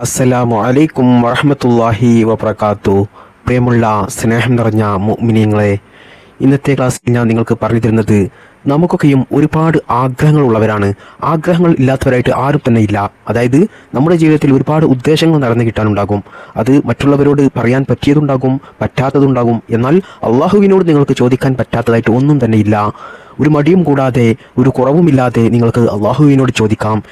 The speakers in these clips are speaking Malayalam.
അസ്സലാമു അലൈക്കും വറഹമത്തല്ലാഹി വബർക്കാത്തു പ്രിയമുള്ള സ്നേഹം നിറഞ്ഞ മുഅ്മിനീങ്ങളെ ഇന്നത്തെ ക്ലാസ്സിൽ ഞാൻ നിങ്ങൾക്ക് പറഞ്ഞു തരുന്നത് നമുക്കൊക്കെയും ഒരുപാട് ആഗ്രഹങ്ങൾ ഉള്ളവരാണ്. ആഗ്രഹങ്ങൾ ഇല്ലാത്തവരായിട്ട് ആരും തന്നെ ഇല്ല. അതായത് നമ്മുടെ ജീവിതത്തിൽ ഒരുപാട് ഉദ്ദേശങ്ങൾ നടന്നു കിട്ടാനുണ്ടാകും. അത് മറ്റുള്ളവരോട് പറയാൻ പറ്റിയതുണ്ടാകും പറ്റാത്തതുണ്ടാകും. എന്നാൽ അള്ളാഹുവിനോട് നിങ്ങൾക്ക് ചോദിക്കാൻ പറ്റാത്തതായിട്ട് ഒന്നും തന്നെ ഇല്ല. ഒരു മടിയും കൂടാതെ ഒരു കുറവുമില്ലാതെ നിങ്ങൾക്ക് അള്ളാഹുവിനോട് ചോദിക്കാം.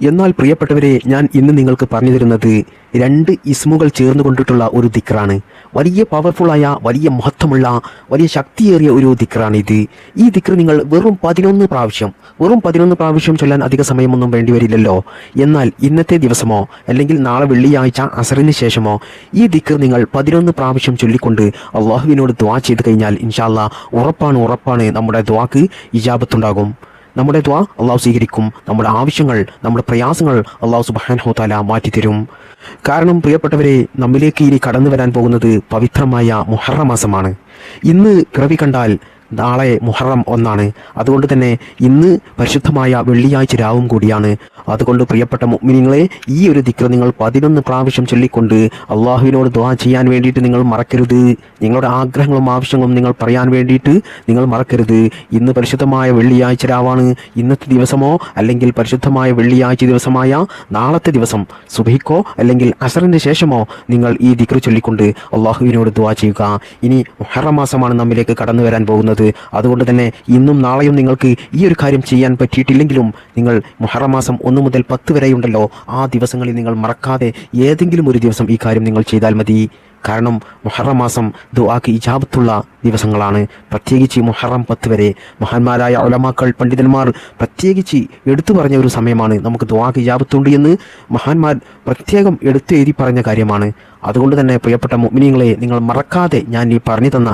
എന്നാൽ പ്രിയപ്പെട്ടവരെ ഞാൻ ഇന്ന് നിങ്ങൾക്ക് പറഞ്ഞു തരുന്നത് രണ്ട് ഇസ്മുകൾ ചേർന്ന് കൊണ്ടിട്ടുള്ള ഒരു ദിക്റാണ്. വലിയ പവർഫുള്ളായ വലിയ മഹത്വമുള്ള വലിയ ശക്തിയേറിയ ഒരു ദിക്റാണ് ഇത്. ഈ ദിക്ർ നിങ്ങൾ വെറും പതിനൊന്ന് പ്രാവശ്യം വെറും പതിനൊന്ന് പ്രാവശ്യം ചൊല്ലാൻ അധിക സമയമൊന്നും വേണ്ടി വരില്ലല്ലോ. എന്നാൽ ഇന്നത്തെ ദിവസമോ അല്ലെങ്കിൽ നാളെ വെള്ളിയാഴ്ച അസറിന് ശേഷമോ ഈ ദിക്ർ നിങ്ങൾ പതിനൊന്ന് പ്രാവശ്യം ചൊല്ലിക്കൊണ്ട് അള്ളാഹുവിനോട് ദ്വാ ചെയ്ത് കഴിഞ്ഞാൽ ഇൻഷാല്ല ഉറപ്പാണ് ഉറപ്പാണ് നമ്മുടെ ദ്വാക്ക് ഇജാബത്തുണ്ടാകും. നമ്മുടെ ദ്വാ അള്ളാഹു സ്വീകരിക്കും. നമ്മുടെ ആവശ്യങ്ങൾ നമ്മുടെ പ്രയാസങ്ങൾ അള്ളാഹു സുബാൻഹോത്താല മാറ്റിത്തരും. കാരണം പ്രിയപ്പെട്ടവരെ നമ്മിലേക്ക് ഇനി കടന്നു വരാൻ പോകുന്നത് പവിത്രമായ മുഹറ മാസമാണ്. ഇന്ന് പിറവി കണ്ടാൽ നാളെ മുഹറം ഒന്നാണ്. അതുകൊണ്ട് തന്നെ ഇന്ന് പരിശുദ്ധമായ വെള്ളിയാഴ്ച രാവും കൂടിയാണ്. അതുകൊണ്ട് പ്രിയപ്പെട്ട മുഅ്മിനീങ്ങളെ ഈ ഒരു ദിക്ര നിങ്ങൾ പതിനൊന്ന് പ്രാവശ്യം ചൊല്ലിക്കൊണ്ട് അള്ളാഹുവിനോട് ദ്വാ ചെയ്യാൻ വേണ്ടിയിട്ട് നിങ്ങൾ മറക്കരുത്. നിങ്ങളുടെ ആഗ്രഹങ്ങളും ആവശ്യങ്ങളും നിങ്ങൾ പറയാൻ വേണ്ടിയിട്ട് നിങ്ങൾ മറക്കരുത്. ഇന്ന് പരിശുദ്ധമായ വെള്ളിയാഴ്ച രാവാണ്. ഇന്നത്തെ ദിവസമോ അല്ലെങ്കിൽ പരിശുദ്ധമായ വെള്ളിയാഴ്ച ദിവസമായ നാളത്തെ ദിവസം സുബഹിക്കോ അല്ലെങ്കിൽ അസറിന് ശേഷമോ നിങ്ങൾ ഈ ദിക്ർ ചൊല്ലിക്കൊണ്ട് അള്ളാഹുവിനോട് ദുവാ ചെയ്യുക. ഇനി മാസമാണ് നമ്മിലേക്ക് കടന്നു വരാൻ പോകുന്നത്. അതുകൊണ്ട് തന്നെ ഇന്നും നാളെയും നിങ്ങൾക്ക് ഈ ഒരു കാര്യം ചെയ്യാൻ പറ്റിയിട്ടില്ലെങ്കിലും നിങ്ങൾ മാസം ഒന്ന് മുതൽ പത്ത് വരെയുണ്ടല്ലോ. ആ ദിവസങ്ങളിൽ നിങ്ങൾ മറക്കാതെ ഏതെങ്കിലും ഒരു ദിവസം ഈ കാര്യം നിങ്ങൾ ചെയ്താൽ മതി. കാരണം മുഹറം മാസം ദുആക്ക് ഇജാബത്തുള്ള ദിവസങ്ങളാണ്. പ്രത്യേകിച്ച് മുഹറം പത്ത് വരെ മഹാന്മാരായ ഒലമാക്കൾ പണ്ഡിതന്മാർ പ്രത്യേകിച്ച് എടുത്തു പറഞ്ഞ ഒരു സമയമാണ്. നമുക്ക് ദുആക്ക് ഇജാബത്തുണ്ട് എന്ന് മഹാന്മാർ പ്രത്യേകം എടുത്തു എഴുതി പറഞ്ഞ കാര്യമാണ്. അതുകൊണ്ട് തന്നെ പ്രിയപ്പെട്ട മുഅ്മിനീങ്ങളെ നിങ്ങൾ മറക്കാതെ ഞാൻ ഈ പറഞ്ഞു തന്ന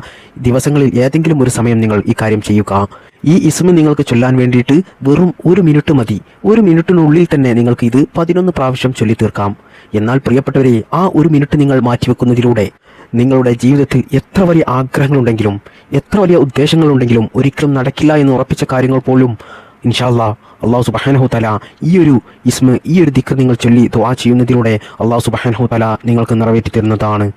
ദിവസങ്ങളിൽ ഏതെങ്കിലും ഒരു സമയം നിങ്ങൾ ഈ കാര്യം ചെയ്യുക. ഈ ഇസ്മ നിങ്ങൾക്ക് ചൊല്ലാൻ വേണ്ടിയിട്ട് വെറും ഒരു മിനിറ്റ് മതി. ഒരു മിനിറ്റിനുള്ളിൽ തന്നെ നിങ്ങൾക്ക് ഇത് പതിനൊന്ന് പ്രാവശ്യം ചൊല്ലി തീർക്കാം എന്നാൽ പ്രിയപ്പെട്ടവരെ ആ ഒരു മിനിറ്റ് നിങ്ങൾ മാറ്റിവെക്കുന്നതിലൂടെ നിങ്ങളുടെ ജീവിതത്തിൽ എത്ര വലിയ ആഗ്രഹങ്ങളുണ്ടെങ്കിലും എത്ര വലിയ ഉദ്ദേശങ്ങളുണ്ടെങ്കിലും ഒരിക്കലും നടക്കില്ല എന്ന് ഉറപ്പിച്ച കാര്യങ്ങൾ പോലും ഇൻഷാല്ലാ അള്ളാഹു സുബാനഹു തല ഈ ഒരു ഇസ്മ ഈ ഒരു ദിക്കർ നിങ്ങൾ ചൊല്ലി ദ്വാ ചെയ്യുന്നതിലൂടെ അള്ളാഹു സുബാനഹു തല നിങ്ങൾക്ക് നിറവേറ്റി തരുന്നതാണ്.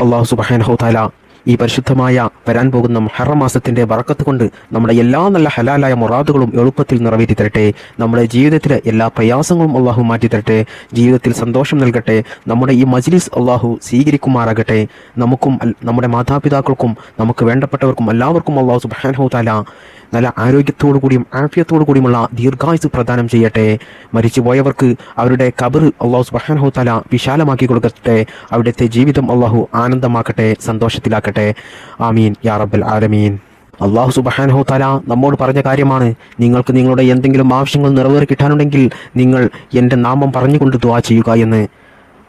അള്ളാഹു സുബാനഹു തല ഈ പരിശുദ്ധമായ വരാൻ പോകുന്ന മുഹറം ബറക്കത്ത് കൊണ്ട് നമ്മുടെ എല്ലാ നല്ല ഹലാലായ മുറാദുകളും എളുപ്പത്തിൽ നിറവേറ്റി തരട്ടെ. നമ്മുടെ ജീവിതത്തിലെ എല്ലാ പ്രയാസങ്ങളും അള്ളാഹു മാറ്റി തരട്ടെ. ജീവിതത്തിൽ സന്തോഷം നൽകട്ടെ. നമ്മുടെ ഈ മജ്ലിസ് അള്ളാഹു സ്വീകരിക്കുമാറാകട്ടെ. നമുക്കും നമ്മുടെ മാതാപിതാക്കൾക്കും നമുക്ക് വേണ്ടപ്പെട്ടവർക്കും എല്ലാവർക്കും അള്ളാഹു സുബാനഹു താല നല്ല ആരോഗ്യത്തോടു കൂടിയും ആഫിയത്തോടു കൂടിയുമുള്ള ദീർഘായുസ് പ്രദാനം ചെയ്യട്ടെ. മരിച്ചുപോയവർക്ക് അവരുടെ കബർ അള്ളാഹു സുബാനഹു തല വിശാലമാക്കി കൊടുക്കട്ടെ. അവിടുത്തെ ജീവിതം അള്ളാഹു ആനന്ദമാക്കട്ടെ സന്തോഷത്തിലാക്കട്ടെ. ആമീൻ. യാ റബ്ബൽ ആലമീൻ. അള്ളാഹു സുബഹാനഹു തല നമ്മോട് പറഞ്ഞ കാര്യമാണ് നിങ്ങൾക്ക് നിങ്ങളുടെ എന്തെങ്കിലും ആവശ്യങ്ങൾ നിറവേറി കിട്ടാനുണ്ടെങ്കിൽ നിങ്ങൾ എന്റെ നാമം പറഞ്ഞുകൊണ്ട് ദ്വാ ചെയ്യുക എന്ന്.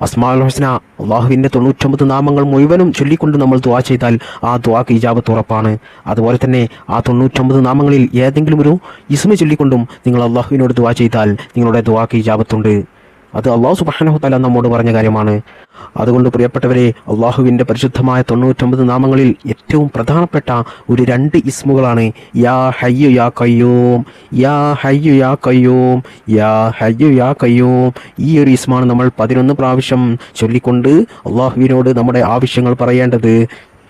അസ്മാൽ ഹുസ്ന അള്ളാഹുവിന്റെ തൊണ്ണൂറ്റൊമ്പത് നാമങ്ങൾ മുഴുവനും ചൊല്ലിക്കൊണ്ട് നമ്മൾ ദ്വാ ചെയ്താൽ ആ ദ്വാക്ക് ഇജാബത്ത് ഉറപ്പാണ്. അതുപോലെ തന്നെ ആ തൊണ്ണൂറ്റൊമ്പത് നാമങ്ങളിൽ ഏതെങ്കിലും ഒരു ഇസ്മ ചൊല്ലിക്കൊണ്ടും നിങ്ങൾ അള്ളാഹുവിനോട് ദ്വാ ചെയ്താൽ നിങ്ങളുടെ ദ്വാക്ക് ഇജാബത്തുണ്ട്. അത് അള്ളാഹു സുബാനഹു തല നമ്മോട് പറഞ്ഞ കാര്യമാണ്. അതുകൊണ്ട് പ്രിയപ്പെട്ടവരെ അള്ളാഹുവിന്റെ പരിശുദ്ധമായ തൊണ്ണൂറ്റൊമ്പത് നാമങ്ങളിൽ ഏറ്റവും പ്രധാനപ്പെട്ട ഒരു രണ്ട് ഇസ്മുകളാണ് യാ ഹയ്യു യാ കയ്യൂം യാ ഹയ്യു യാ കയ്യൂം യാ ഹയ്യു യാ കയ്യൂം ഈ ഒരു ഇസ്മാണ് നമ്മൾ പതിനൊന്ന് പ്രാവശ്യം ചൊല്ലിക്കൊണ്ട് അള്ളാഹുവിനോട് നമ്മുടെ ആവശ്യങ്ങൾ പറയേണ്ടത്.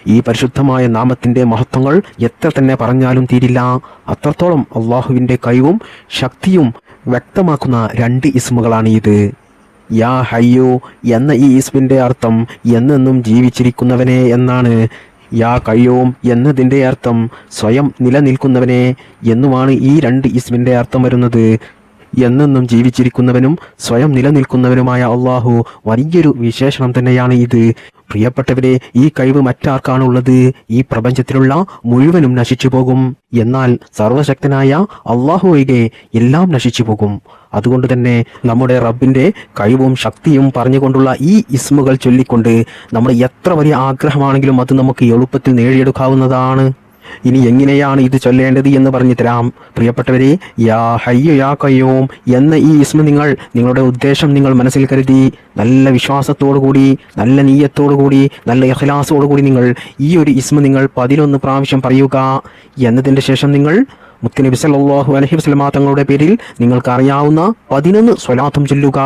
ഈ പരിശുദ്ധമായ നാമത്തിന്റെ മഹത്വങ്ങൾ എത്ര തന്നെ പറഞ്ഞാലും തീരില്ല. അത്രത്തോളം അള്ളാഹുവിന്റെ കഴിവും ശക്തിയും വ്യക്തമാക്കുന്ന രണ്ട് ഇസ്മുകളാണ് ഇത് യാ ഹയ്യോ എന്ന ഈ ഇസ്മിന്റെ അർത്ഥം എന്നെന്നും ജീവിച്ചിരിക്കുന്നവനെ എന്നാണ്. യാ കയ്യോം എന്നതിന്റെ അർത്ഥം സ്വയം നിലനിൽക്കുന്നവനെ എന്നുമാണ് ഈ രണ്ട് ഇസ്മിന്റെ അർത്ഥം വരുന്നത്. എന്നെന്നും ജീവിച്ചിരിക്കുന്നവനും സ്വയം നിലനിൽക്കുന്നവനുമായ അള്ളാഹു വലിയൊരു വിശേഷണം തന്നെയാണ് ഇത്. പ്രിയപ്പെട്ടവരെ ഈ കഴിവ് മറ്റാർക്കാണുള്ളത്? ഈ പ്രപഞ്ചത്തിലുള്ള മുഴുവനും നശിച്ചു പോകും. എന്നാൽ സർവശക്തനായ അള്ളാഹു ഒഴികെ എല്ലാം നശിച്ചു പോകും. അതുകൊണ്ട് തന്നെ നമ്മുടെ റബ്ബിന്റെ കഴിവും ശക്തിയും പറഞ്ഞുകൊണ്ടുള്ള ഈ ഇസ്മുകൾ ചൊല്ലിക്കൊണ്ട് നമ്മുടെ എത്ര വലിയ ആഗ്രഹമാണെങ്കിലും അത് നമുക്ക് എളുപ്പത്തിൽ നേടിയെടുക്കാവുന്നതാണ്. ഇനി എങ്ങനെയാണ് ഇത് ചൊല്ലേണ്ടത് എന്ന് പറഞ്ഞു തരാം പ്രിയപ്പെട്ടവരെ യാ ഹയ്യു യാ കയ്യോം എന്ന ഈ ഇസ്മ നിങ്ങൾ നിങ്ങളുടെ ഉദ്ദേശം നിങ്ങൾ മനസ്സിൽ കരുതി നല്ല വിശ്വാസത്തോടു കൂടി നല്ല നീയത്തോടു കൂടി നല്ല ഇഖ്ലാസോടു കൂടി നിങ്ങൾ ഈ ഒരു ഇസ്മ നിങ്ങൾ പതിനൊന്ന് പ്രാവശ്യം പറയുക എന്നതിന്റെ ശേഷം നിങ്ങൾ മുത്തനബി സല്ലല്ലാഹു അലൈഹി വസല്ലമ തങ്ങളുടെ പേരിൽ നിങ്ങൾക്ക് അറിയാവുന്ന പതിനൊന്ന് സ്വലാത്തും ചൊല്ലുക.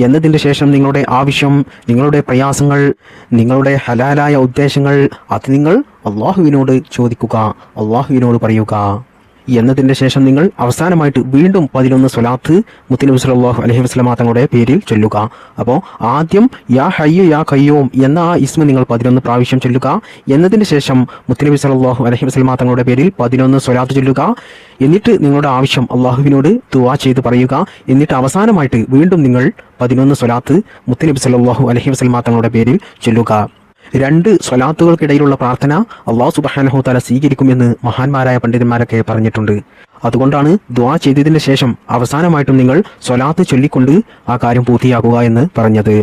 എന്നതിന്റെ ശേഷം നിങ്ങളുടെ ആവശ്യം നിങ്ങളുടെ പ്രയാസങ്ങൾ നിങ്ങളുടെ ഹലാലായ ഉദ്ദേശങ്ങൾ അത് നിങ്ങൾ അള്ളാഹുവിനോട് ചോദിക്കുക അള്ളാഹുവിനോട് പറയുക. എന്നതിന്റെ ശേഷം നിങ്ങൾ അവസാനമായിട്ട് വീണ്ടും പതിനൊന്ന് സ്വലാത്ത് മുത്തനബി സല്ലല്ലാഹു അലഹി വസല്ലമ തങ്ങളുടെ പേരിൽ ചൊല്ലുക. അപ്പോൾ ആദ്യം യാ ഹയ്യു യാ കയ്യോം എന്ന ആ ഇസ്മ നിങ്ങൾ പതിനൊന്ന് പ്രാവശ്യം ചൊല്ലുക. എന്നതിന് ശേഷം മുത്തനബി സല്ലല്ലാഹു അലഹി വസല്ലമ തങ്ങളുടെ പേരിൽ പതിനൊന്ന് സ്വലാത്ത് ചൊല്ലുക. എന്നിട്ട് നിങ്ങളുടെ ആവശ്യം അള്ളാഹുവിനോട് തുവാ ചെയ്ത് പറയുക. എന്നിട്ട് അവസാനമായിട്ട് വീണ്ടും നിങ്ങൾ പതിനൊന്ന് സ്വലാത്ത് മുത്തനബി സല്ലല്ലാഹു അലഹി വസല്ലമ തങ്ങളുടെ പേരിൽ ചൊല്ലുക. രണ്ട് സ്വലാത്തുകൾക്കിടയിലുള്ള പ്രാർത്ഥന അള്ളാഹു സുബഹാനഹു താല സ്വീകരിക്കുമെന്ന് മഹാന്മാരായ പണ്ഡിതന്മാരൊക്കെ പറഞ്ഞിട്ടുണ്ട്. അതുകൊണ്ടാണ് ദ്വാ ചെയ്തതിന് ശേഷം അവസാനമായിട്ടും നിങ്ങൾ സ്വലാത്ത് ചൊല്ലിക്കൊണ്ട് ആ കാര്യം പൂർത്തിയാക്കുക എന്ന് പറഞ്ഞത്.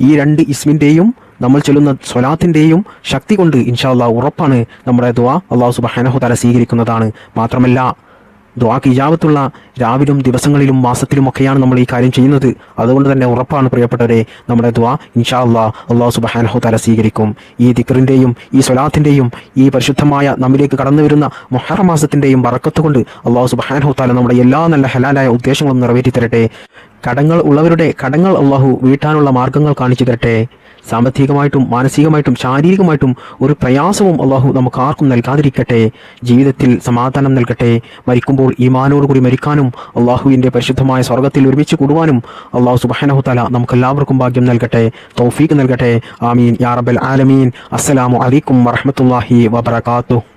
ഈ രണ്ട് ഇസ്മിന്റെയും നമ്മൾ ചൊല്ലുന്ന സ്വലാത്തിന്റെയും ശക്തി കൊണ്ട് ഇൻഷാ അള്ളാഹ് ഉറപ്പാണ് നമ്മുടെ ദ്വാ അള്ളാഹു സുബഹാനഹു താല സ്വീകരിക്കുന്നതാണ്. മാത്രമല്ല ദ്വാക്ക് ഇജാബത്തുള്ള രാവിലും ദിവസങ്ങളിലും മാസത്തിലുമൊക്കെയാണ് നമ്മൾ ഈ കാര്യം ചെയ്യുന്നത്. അതുകൊണ്ട് തന്നെ ഉറപ്പാണ് പ്രിയപ്പെട്ടവരെ നമ്മുടെ ദ്വാ ഇൻഷാ അള്ളാ അള്ളാഹു സുബഹാനഹു തല സ്വീകരിക്കും. ഈ ദിക്റിന്റെയും ഈ സ്വലാത്തിന്റെയും ഈ പരിശുദ്ധമായ നമ്മിലേക്ക് കടന്നു വരുന്ന മൊഹറ മാസത്തിന്റെയും വറക്കത്ത് കൊണ്ട് അള്ളാഹു സുബഹാനഹു താല നമ്മുടെ എല്ലാ നല്ല ഹലാലായ ഉദ്ദേശങ്ങളും നിറവേറ്റി തരട്ടെ കടങ്ങൾ ഉള്ളവരുടെ കടങ്ങൾ അള്ളാഹു വീട്ടാനുള്ള മാർഗങ്ങൾ കാണിച്ചു തരട്ടെ സാമ്പത്തികമായിട്ടും മാനസികമായിട്ടും ശാരീരികമായിട്ടും ഒരു പ്രയാസവും അള്ളാഹു നമുക്ക് ആർക്കും നൽകാതിരിക്കട്ടെ. ജീവിതത്തിൽ സമാധാനം നൽകട്ടെ. മരിക്കുമ്പോൾ ഈമാനോടുകൂടി മരിക്കാനും അള്ളാഹുവിന്റെ പരിശുദ്ധമായ സ്വർഗത്തിൽ ഒരുമിച്ച് കൂടുവാനും അള്ളാഹു സുബാനഹുത്തല നമുക്ക് എല്ലാവർക്കും ഭാഗ്യം നൽകട്ടെ. തൗഫീഖ് നൽകട്ടെ. ആമീൻ. യാ റബ്ബൽ ആലമീൻ. അസ്സലാമു അലൈക്കും വറഹ്മത്തുള്ളാഹി വബറകാതുഹു.